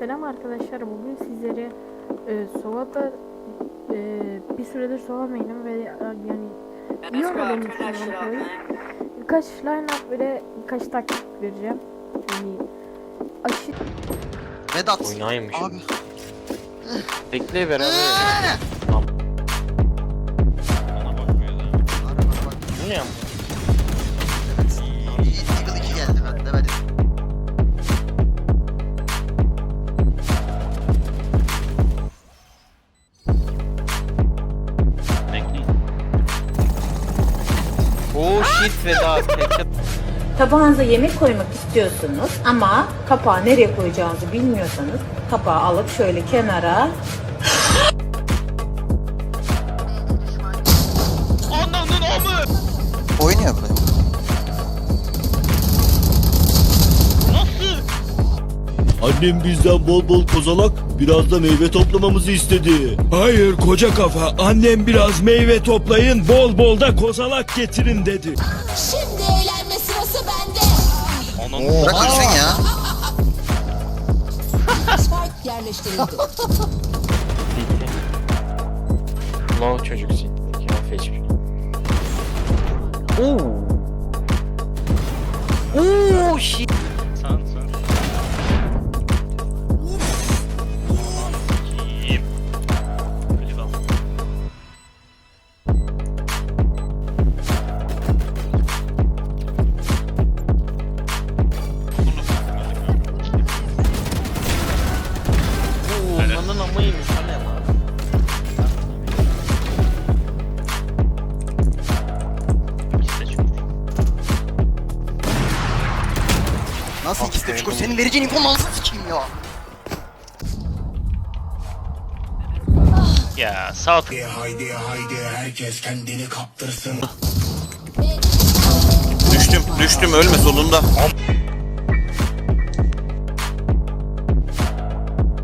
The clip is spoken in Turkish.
Selam arkadaşlar. Bugün sizlere e, Sova'da e, bir süredir Sova'maydım ve e, yani iyi oynadığımı düşünüyorum. Birkaç line up böyle birkaç taktik vereceğim. Yani aşırı Vedat. Oynaymış. Abi. Bekle beraber. Tamam. Bana bakmıyor da. Bana bak bak. Bu ne ya? Oh shit Vedat. Ketçap. Tabağınıza yemek koymak istiyorsunuz ama kapağı nereye koyacağınızı bilmiyorsanız kapağı alıp şöyle kenara Annem bizden bol bol kozalak, biraz da meyve toplamamızı istedi. Hayır koca kafa, annem biraz meyve toplayın, bol bol da kozalak getirin dedi. Şimdi eğlenme sırası bende. Bırak ölsün ya. Spike yerleştirildi. Low çocuk siktik ya feç. Oo. Oo shit. Hani ama. Nasıl ikisi de çukur? Senin vereceğin info nasıl sikeyim ya? Ya sağ tık. Haydi haydi herkes kendini kaptırsın. Düştüm, düştüm ölme solunda.